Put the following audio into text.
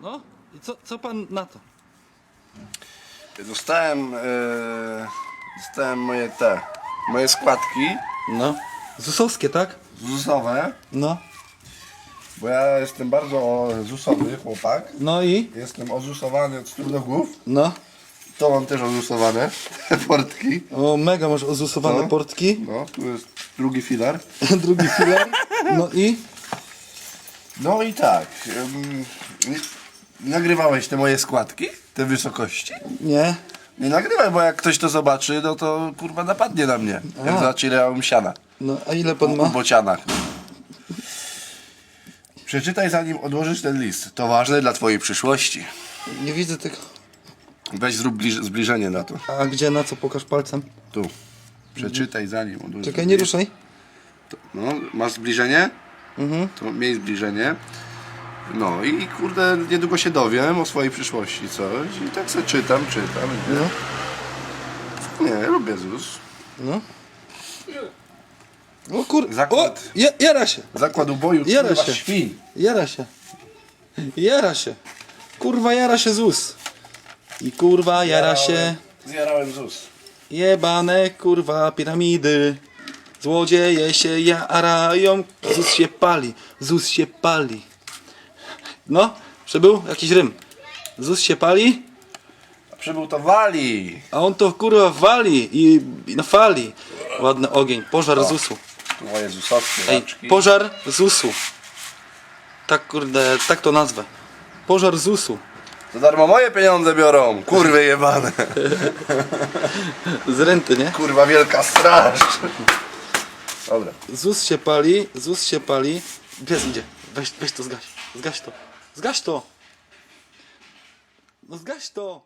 No i co, co pan na to? Dostałem, e, dostałem moje te, moje składki No. Zusowskie, tak? ZUS-owe, No. bo ja jestem bardzo ZUS-owy chłopak. No i? Jestem ozusowany od stóp do głów. No. To mam też ozusowane portki. O, mega masz ozusowane No. portki. No, tu jest drugi filar. Drugi filar. No i? No i tak. em, nagrywałeś te moje składki? Te wysokości? Nie. Nie nagrywaj, bo jak ktoś to zobaczy, no to kurwa napadnie na mnie. Jak A. zobaczy ile ja mam siana. No, a ile pan ma? bocianach. Przeczytaj zanim odłożysz ten list. To ważne dla twojej przyszłości. Nie widzę tego. Weź zrób bliż, zbliżenie na to. A gdzie, na co? Pokaż palcem. Tu. Przeczytaj zanim odłożysz. Czekaj, nie list. ruszaj. No, masz zbliżenie? Mhm. To miej zbliżenie. No i kurde, niedługo się dowiem o swojej przyszłości coś. I tak sobie czytam, czytam. Nie, No. nie lubię ZUS. No. O kur... O! Zakład. Je, jara się! Zakład uboju Jara kurwa się. świn. Jara się. Jara się. Kurwa, jara się ZUS. I kurwa, jara się. Zjarałem ZUS. Jebane kurwa piramidy. Złodzieje się jarają. ZUS się pali. ZUS się pali. No, przybył jakiś rym. ZUS się pali, A przybył to wali. a on to kurwa wali i, i na fali. Ładny ogień. Pożar ZUS-u. Tu moje ZUSowskie Ej, raczki. pożar ZUS-u. Tak kurde, tak to nazwę. Pożar ZUS-u. Za darmo moje pieniądze biorą. Kurwy jebane. Z renty, nie? Kurwa wielka straż. Dobra. ZUS się pali, ZUS się pali. Pies idzie. Weź, weź to zgaś. Zgaś to. Zgaś to. No zgaś to.